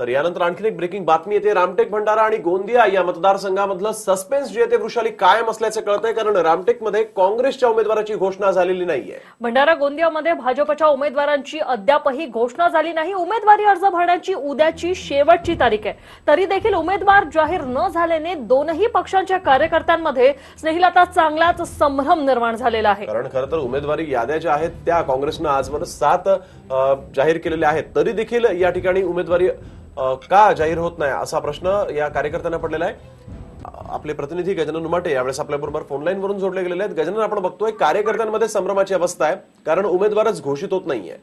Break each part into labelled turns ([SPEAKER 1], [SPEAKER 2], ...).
[SPEAKER 1] तर यानंतर आणखीन एक ब्रेकिंग बातमी येते. रामटेक भंडारा आणि गोंदिया या मतदारसंघामधलं सस्पेन्स जे आहे ते वृषाली कायम असल्याचं कळतंय कारण रामटेकमध्ये काँग्रेसच्या उमेदवाराची घोषणा झालेली नाहीये.
[SPEAKER 2] भंडारा गोंदियामध्ये भाजपच्या उमेदवारांची अद्यापही घोषणा झाली नाही. उमेदवारी अर्ज भरण्याची उद्याची शेवटची तारीख आहे. तरी देखील उमेदवार जाहीर न झाल्याने दोनही पक्षांच्या कार्यकर्त्यांमध्ये स्नेहिल आता चांगलाच संभ्रम निर्माण झालेला आहे.
[SPEAKER 1] कारण खरं तर उमेदवारी याद्या ज्या आहेत त्या काँग्रेसनं आजवर सात जाहीर केलेल्या आहेत. तरी देखील या ठिकाणी उमेदवारी का जाहीर होत नाही असा प्रश्न या कार्यकर्त्यांना पडलेला आहे. आपले प्रतिनिधी गजानन उमाटे यावेळेस आपल्याबरोबर फोनलाईन वरून जोडले गेलेले आहेत. गजानन आपण बघतोय कार्यकर्त्यांमध्ये संभ्रमाची अवस्था आहे कारण उमेदवारच घोषित होत नाहीये.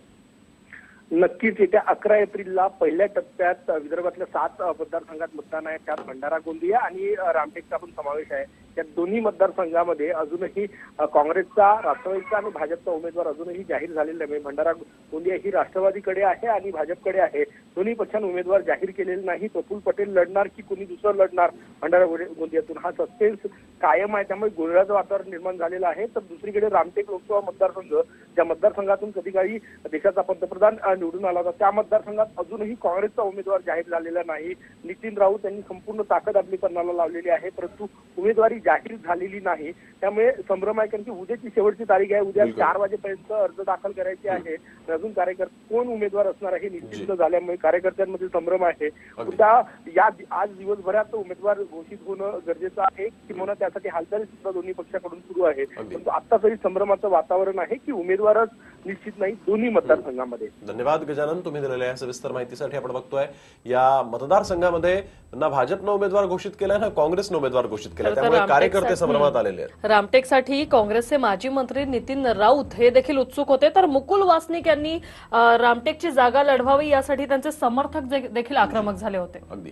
[SPEAKER 3] नक्कीच येत्या अकरा एप्रिलला पहिल्या टप्प्यात विदर्भातल्या सात मतदारसंघात मतदान आहे. त्यात भंडारा गोंदिया आणि रामटेकचा पण समावेश आहे. या दोन्ही मतदारसंघामध्ये अजूनही काँग्रेसचा राष्ट्रवादीचा आणि भाजपचा उमेदवार अजूनही जाहीर झालेला नाही. भंडारा गोंदिया ही राष्ट्रवादीकडे आहे आणि भाजपकडे आहे. दोन्ही पक्षांना उमेदवार जाहीर केलेले नाही. प्रफुल पटेल लढणार की कोणी दुसरं लढणार? भंडारा गोंदियातून हा सस्पेन्स कायम आहे. त्यामुळे गोंधळाचं वातावरण निर्माण झालेलं आहे. तर दुसरीकडे रामटेक लोकसभा मतदारसंघ ज्या मतदारसंघातून कधी काळी देशाचा पंतप्रधान निवडून आला होता त्या मतदारसंघात अजूनही काँग्रेसचा उमेदवार जाहीर झालेला नाही. नितीन राऊत यांनी संपूर्ण ताकद आपली पन्नाला लावलेली आहे. परंतु उमेदवारी जाहीर झालेली नाही. त्यामुळे संभ्रम आहे कारण की उद्याची शेवटची तारीख आहे. उद्या. चार वाजेपर्यंत अर्ज दाखल करायचे आहे. अजून कार्यकर्ते कोण उमेदवार असणार आहे हे निश्चित झाल्यामुळे कार्यकर्त्यांमध्ये संभ्रम आहे. उद्या या आज दिवसभरात उमेदवार घोषित होणं गरजेचं आहे किंवा त्यासाठी हालचाली सुद्धा दोन्ही पक्षाकडून सुरू आहे. परंतु आता तरी संभ्रमाचं वातावरण आहे की उमेदवारच निश्चित नाही दोन्ही मतदारसंघामध्ये.
[SPEAKER 1] धन्यवाद गजानन. तुम्ही दिलेल्या या सविस्तर माहितीसाठी आपण बघतोय या मतदारसंघामध्ये ना भाजपनं उमेदवार घोषित केलाय ना काँग्रेसनं उमेदवार घोषित केलाय त्यामुळे कार्यकर्ते संभ्रमात आलेले आहेत.
[SPEAKER 2] रामटेकसाठी काँग्रेसचे माजी मंत्री नितीन राऊत हे देखील उत्सुक होते. तर मुकुल वासनिक यांनी रामटेकची जागा लढवावी यासाठी त्यांचे समर्थक देखील आक्रमक झाले होते.
[SPEAKER 1] अगदी.